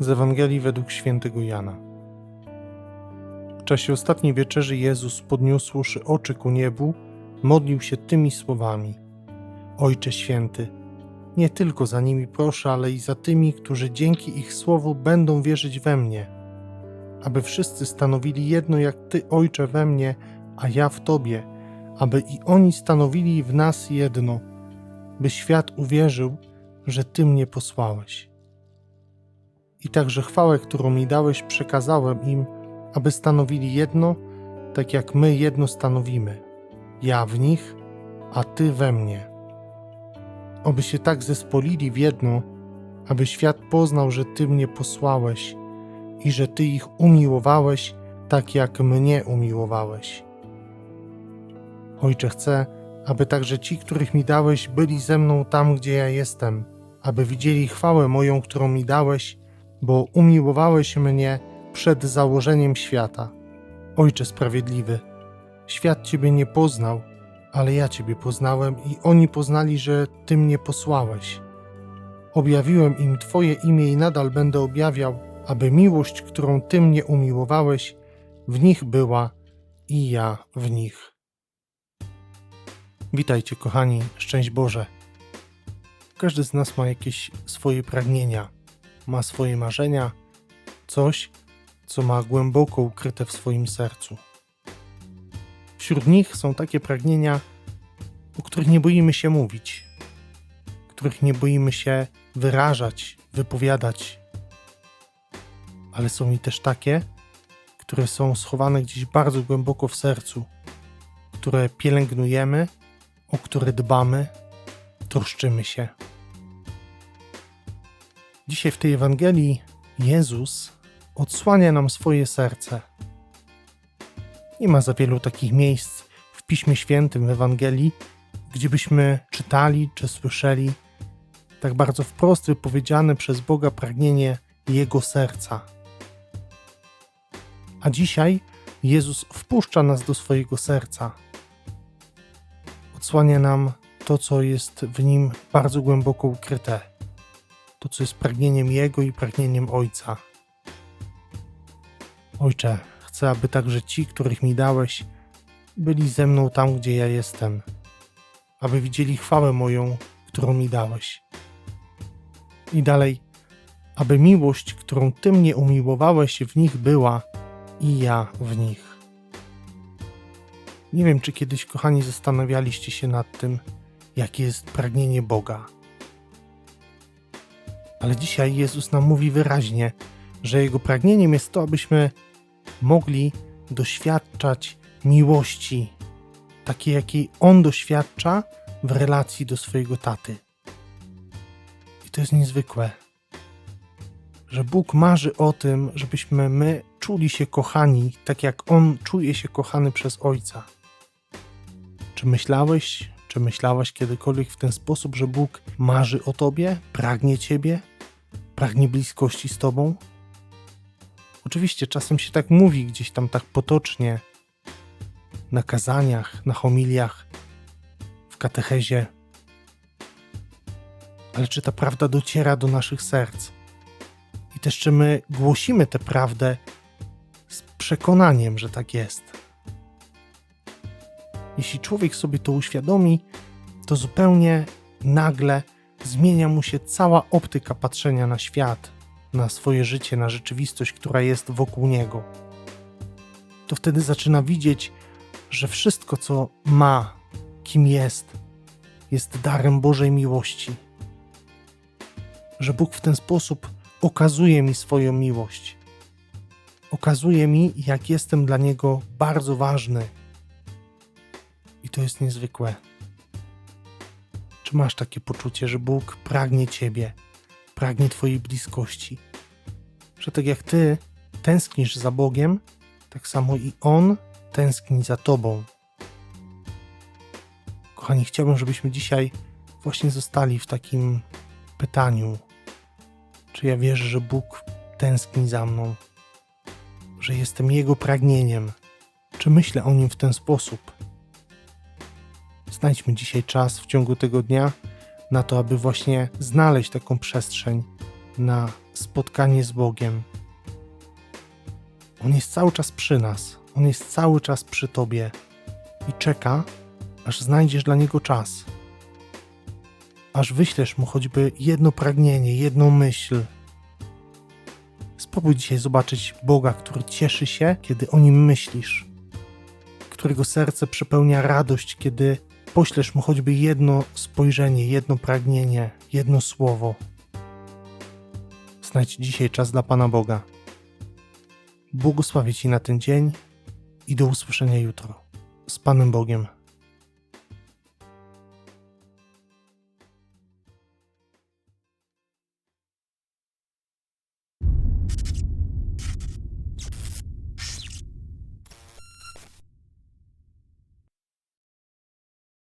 Z Ewangelii według świętego Jana. W czasie ostatniej wieczerzy Jezus, podniósłszy oczy ku niebu, modlił się tymi słowami: Ojcze święty, nie tylko za nimi proszę, ale i za tymi, którzy dzięki ich słowu będą wierzyć we mnie, aby wszyscy stanowili jedno jak Ty, Ojcze, we mnie, a ja w Tobie, aby i oni stanowili w nas jedno, by świat uwierzył, że Ty mnie posłałeś. I także chwałę, którą mi dałeś, przekazałem im, aby stanowili jedno, tak jak my jedno stanowimy. Ja w nich, a Ty we mnie. Oby się tak zespolili w jedno, aby świat poznał, że Ty mnie posłałeś i że Ty ich umiłowałeś, tak jak mnie umiłowałeś. Ojcze, chcę, aby także ci, których mi dałeś, byli ze mną tam, gdzie ja jestem, aby widzieli chwałę moją, którą mi dałeś, bo umiłowałeś mnie przed założeniem świata. Ojcze sprawiedliwy, świat Ciebie nie poznał, ale ja Ciebie poznałem i oni poznali, że Ty mnie posłałeś. Objawiłem im Twoje imię i nadal będę objawiał, aby miłość, którą Ty mnie umiłowałeś, w nich była i ja w nich. Witajcie, kochani, szczęść Boże. Każdy z nas ma jakieś swoje pragnienia, ma swoje marzenia, coś, co ma głęboko ukryte w swoim sercu. Wśród nich są takie pragnienia, o których nie boimy się mówić, których nie boimy się wyrażać, wypowiadać, ale są i też takie, które są schowane gdzieś bardzo głęboko w sercu, które pielęgnujemy, o które dbamy, troszczymy się. Dzisiaj w tej Ewangelii Jezus odsłania nam swoje serce. Nie ma za wielu takich miejsc w Piśmie Świętym, w Ewangelii, gdzie byśmy czytali czy słyszeli tak bardzo wprost wypowiedziane przez Boga pragnienie Jego serca. A dzisiaj Jezus wpuszcza nas do swojego serca. Odsłania nam to, co jest w nim bardzo głęboko ukryte. To, co jest pragnieniem Jego i pragnieniem Ojca. Ojcze, chcę, aby także ci, których mi dałeś, byli ze mną tam, gdzie ja jestem, aby widzieli chwałę moją, którą mi dałeś. I dalej, aby miłość, którą Ty mnie umiłowałeś, w nich była i ja w nich. Nie wiem, czy kiedyś, kochani, zastanawialiście się nad tym, jakie jest pragnienie Boga. Ale dzisiaj Jezus nam mówi wyraźnie, że Jego pragnieniem jest to, abyśmy mogli doświadczać miłości, takiej, jakiej On doświadcza w relacji do swojego taty. I to jest niezwykłe, że Bóg marzy o tym, żebyśmy my czuli się kochani, tak jak On czuje się kochany przez Ojca. Czy myślałeś, czy myślałaś kiedykolwiek w ten sposób, że Bóg marzy o Tobie, pragnie Ciebie, pragnie bliskości z Tobą? Oczywiście czasem się tak mówi gdzieś tam tak potocznie, na kazaniach, na homiliach, w katechezie. Ale czy ta prawda dociera do naszych serc? I też czy my głosimy tę prawdę z przekonaniem, że tak jest? Jeśli człowiek sobie to uświadomi, to zupełnie nagle zmienia mu się cała optyka patrzenia na świat, na swoje życie, na rzeczywistość, która jest wokół niego. To wtedy zaczyna widzieć, że wszystko, co ma, kim jest, jest darem Bożej miłości. Że Bóg w ten sposób okazuje mi swoją miłość. Okazuje mi, jak jestem dla Niego bardzo ważny. I to jest niezwykłe. Czy masz takie poczucie, że Bóg pragnie Ciebie, pragnie Twojej bliskości? Że tak jak Ty tęsknisz za Bogiem, tak samo i On tęskni za Tobą. Kochani, chciałbym, żebyśmy dzisiaj właśnie zostali w takim pytaniu: czy ja wierzę, że Bóg tęskni za mną, że jestem Jego pragnieniem? Czy myślę o Nim w ten sposób? Znajdźmy dzisiaj czas w ciągu tego dnia na to, aby właśnie znaleźć taką przestrzeń, na spotkanie z Bogiem. On jest cały czas przy nas, on jest cały czas przy tobie i czeka, aż znajdziesz dla niego czas. Aż wyślesz mu choćby jedno pragnienie, jedną myśl. Spróbuj dzisiaj zobaczyć Boga, który cieszy się, kiedy o nim myślisz, którego serce przepełnia radość, kiedy poślesz mu choćby jedno spojrzenie, jedno pragnienie, jedno słowo. Znajdź dzisiaj czas dla Pana Boga. Błogosławię Ci na ten dzień i do usłyszenia jutro. Z Panem Bogiem.